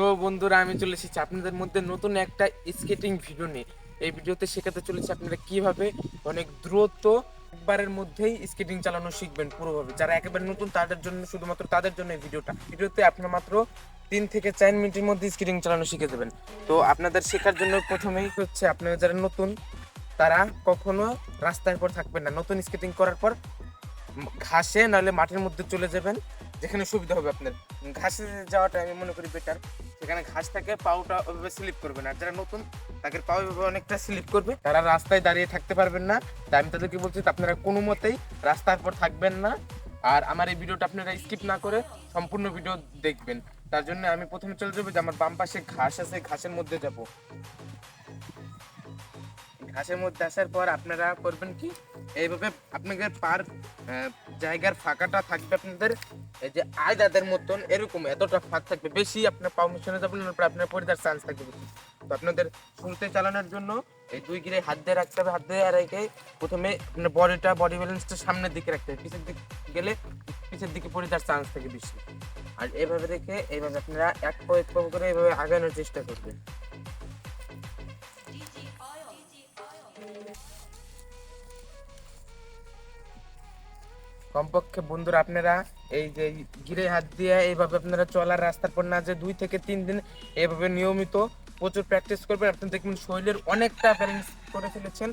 So বন্ধুরা, আমি চলে এসেছি আপনাদের মধ্যে নতুন একটা স্কেটিং ভিডিও নিয়ে। এই ভিডিওতে শেখাতে চলেছি আপনারা কীভাবে অনেক দ্রুত একবারের মধ্যেই স্কেটিং চালানো শিখবেন পুরোভাবে। যারা একেবারে নতুন, তাদের জন্য, শুধুমাত্র তাদের জন্য এই ভিডিওটা ভিডিওতে আপনার মাত্র তিন থেকে চার মিনিটের মধ্যে স্কেটিং চালানো শিখে দেবেন তো আপনাদের শেখার জন্য প্রথমেই হচ্ছে, আপনারা যারা নতুন, তারা কখনো রাস্তার পর থাকবেন না। নতুন স্কেটিং করার পর ঘাসে নাহলে মাটির মধ্যে চলে যাবেন, যেখানে সুবিধা হবে আপনার ঘাসে যাওয়াটা আমি মনে করি বেটার সেখানে ঘাস থাকে, পাউটা ওইভাবে স্লিপ করবে না। যারা নতুন, তাদের পাও ওইভাবে অনেকটা স্লিপ করবে। তারা রাস্তায় দাঁড়িয়ে থাকতে পারবেন না। তাই আমি তাদেরকে বলছি, আপনারা কোনো মতেই রাস্তার পর থাকবেন না। আর আমার এই ভিডিওটা আপনারা স্কিপ না করে সম্পূর্ণ ভিডিও দেখবেন। তার জন্য আমি প্রথমে চলে যাব যে আমার বাম পাশে ঘাস আছে ঘাসের মধ্যে যাব। ঘাসের মধ্যে আসার পর আপনারা করবেন কি? এইভাবে আপনাদের পার জায়গার ফাঁকাটা থাকবে আপনাদের। এই যে আয়দাদের মতন এরকম এতটা ফাঁক থাকবে। বেশি আপনার পারমিশনে যাবেন আপনার পরে তার চান্স থাকবে বেশি। তো আপনাদের শুরুতে চালানোর জন্য এই দুই গিরে হাত দিয়ে রাখতে হবে, হাত দিয়ে রেখে প্রথমে আপনার বডিটা বডি ব্যালেন্সটা সামনের দিকে রাখতে হবে। পিছের দিকে গেলে পিছের দিকে যাওয়ার চান্স থাকে বেশি। আর এভাবে রেখে এইভাবে আপনারা এক পা এক পা করে এইভাবে আগানোর চেষ্টা করবেন। কমপক্ষে বন্ধুরা আপনারা এই যে গিরে হাত দিয়ে এইভাবে আপনারা চলার রাস্তার পর না যে দুই থেকে তিন দিন এইভাবে নিয়মিত প্রচুর প্র্যাকটিস করবেন। আপনি দেখবেন শরীরের অনেকটা ব্যালেন্স করে ফেলেছেন।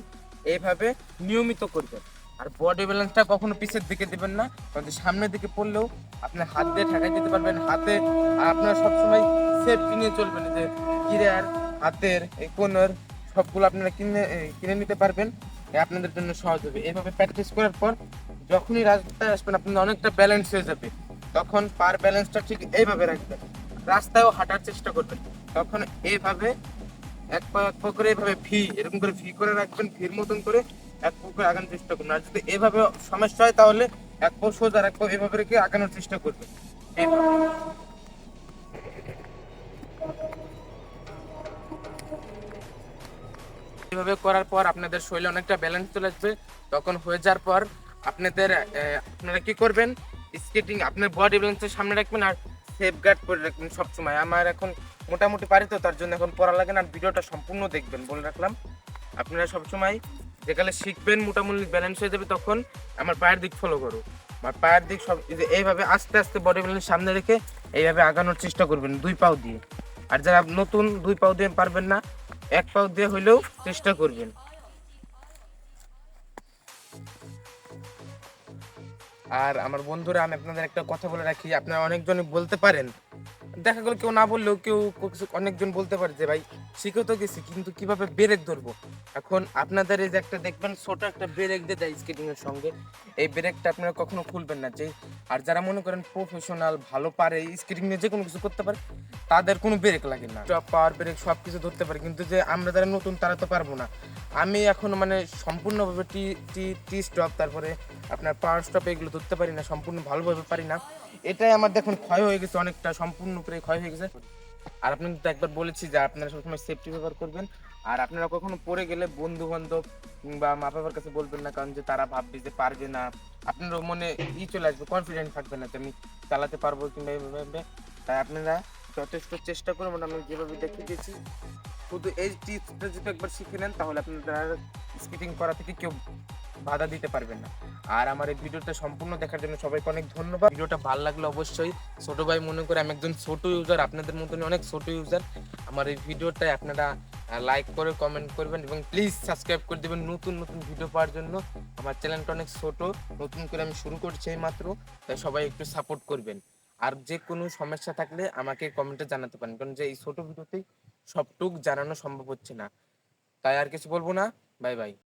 এইভাবে নিয়মিত করবেন। আর বডি ব্যালেন্সটা কখনো পিছের দিকে দিবেন না, কারণ সামনের দিকে পড়লেও আপনি হাত দিয়ে ঠেকাই দিতে পারবেন। হাতে আর আপনারা সবসময় সেফটি নিয়ে চলবেন। যে গিরার হাতের এই কোনর সবগুলো আপনারা কিনে কিনে নিতে পারবেন। আপনাদের জন্য সহজ হবে। এইভাবে প্র্যাকটিস করার পর যখনই রাস্তায় আসবেন, আপনার অনেকটা ব্যালেন্স হয়ে যাবে। তখন পার ব্যালেন্সটা ঠিক এইভাবে রাখবেন। রাস্তায়ও হাঁটার চেষ্টা করবেন। তখন এইভাবে এক পা এক পা করে এইভাবে ভি, এরকম করে ভি করে রাখবেন, ভির মতন করে এক পা করে আগানোর চেষ্টা করবেন। আর যদি এভাবে সমস্যা হয়, তাহলে এক পা সোজা এক পা এভাবে রেখে আগানোর চেষ্টা করবেন। এইভাবে করার পর আপনাদের শরীরে অনেকটা ব্যালেন্স চলে আসবে। তখন হয়ে যাওয়ার পর আপনাদের আপনারা কি করবেন? স্কেটিং আপনার বডি ব্যালেন্সের সামনে রাখবেন আর সেফ গার্ড করে রাখবেন সবসময়। আমার এখন মোটামুটি পারি তো, তার জন্য এখন পড়া লাগে না, আর ভিডিওটা সম্পূর্ণ দেখবেন, বলে রাখলাম। আপনারা সবসময় যেখানে শিখবেন, মোটামুটি ব্যালেন্স হয়ে যাবে, তখন আমার পায়ের দিক ফলো করো আমার পায়ের দিক সব এইভাবে আস্তে আস্তে বডি ব্যালেন্স সামনে রেখে এইভাবে আগানোর চেষ্টা করবেন, দুই পাও দিয়ে। আর যারা নতুন, দুই পাও দিয়ে পারবেন না, এক পাও দিয়ে হইলেও চেষ্টা করবেন। আর আমার বন্ধুরা, আমি আপনাদের একটা কথা বলে রাখি, আপনারা অনেকজনই বলতে পারেন। দেখা গেল কেউ না বললেও কেউ অনেকজন বলতে পারে যে, ভাই শিখে তো গেছি, কিন্তু কীভাবে ব্রেক ধরবো? এখন আপনাদের এই যে একটা দেখবেন, ছোট একটা ব্রেক দিয়ে দেয় স্কেটিং এর সঙ্গে। এই ব্রেকটা আপনারা কখনো খুলবেন না, যে, আর যারা মনে করেন প্রফেশনাল ভালো পারে স্কেটিং নিয়ে যে কোনো কিছু করতে পারে তাদের কোনো ব্রেক লাগে না। পাওয়ার ব্রেক সব কিছু ধরতে পারে, কিন্তু যে আমরা যারা নতুন, তারা তো পারব না। আমি এখন মানে সম্পূর্ণভাবে টি টি টি স্টপ তারপরে আপনার পাওয়ার স্টপ এগুলো ধরতে পারি না, সম্পূর্ণ ভালোভাবে পারি না। এটাই আমার দেখুন ক্ষয় হয়ে গেছে, অনেকটা সম্পূর্ণ করে ক্ষয় হয়ে গেছে। আর আপনি তো একবার বলেছি যে আপনারা সবসময় সেফটি ব্যবহার করবেন। আর আপনারা কখনো পড়ে গেলে বন্ধু বান্ধব কিংবা মা বাবার কাছে বলবেন না, কারণ যে তারা ভাববে যে পারবে না। আপনার মনে ই চলে আসবে কনফিডেন্ট থাকবে না যে আমি চালাতে পারব কিংবা। তাই আপনারা যথেষ্ট চেষ্টা করবেন আমি যেভাবে দেখিয়ে দিয়েছি, শুধু এই টিপসটা যদি একবার শিখে নেন, তাহলে আপনারা স্কেটিং করা থেকে কেউ বাধা দিতে পারবেন না। আর আমার এই ভিডিওটা সম্পূর্ণ দেখার জন্য সবাইকে অনেক ধন্যবাদ। ভিডিওটা ভালো লাগলে অবশ্যই ছোট ভাই মনে করে আমি একজন ছোট ইউজার আপনাদের মতনই অনেক ছোট ইউজার আমার এই ভিডিওটাই আপনারা লাইক করে কমেন্ট করবেন এবং প্লিজ সাবস্ক্রাইব করে দেবেন নতুন নতুন ভিডিও পাওয়ার জন্য। আমার চ্যানেলটা অনেক ছোট, নতুন করে আমি শুরু করছি এই মাত্র তাই সবাই একটু সাপোর্ট করবেন। আর যে কোনো সমস্যা থাকলে আমাকে কমেন্টে জানাতে পারেন। কারণ যে এই ছোট ভিডিওতেই সবটুক জানানো সম্ভব হচ্ছে না। তাই আর কিছু বলব না। Bye bye.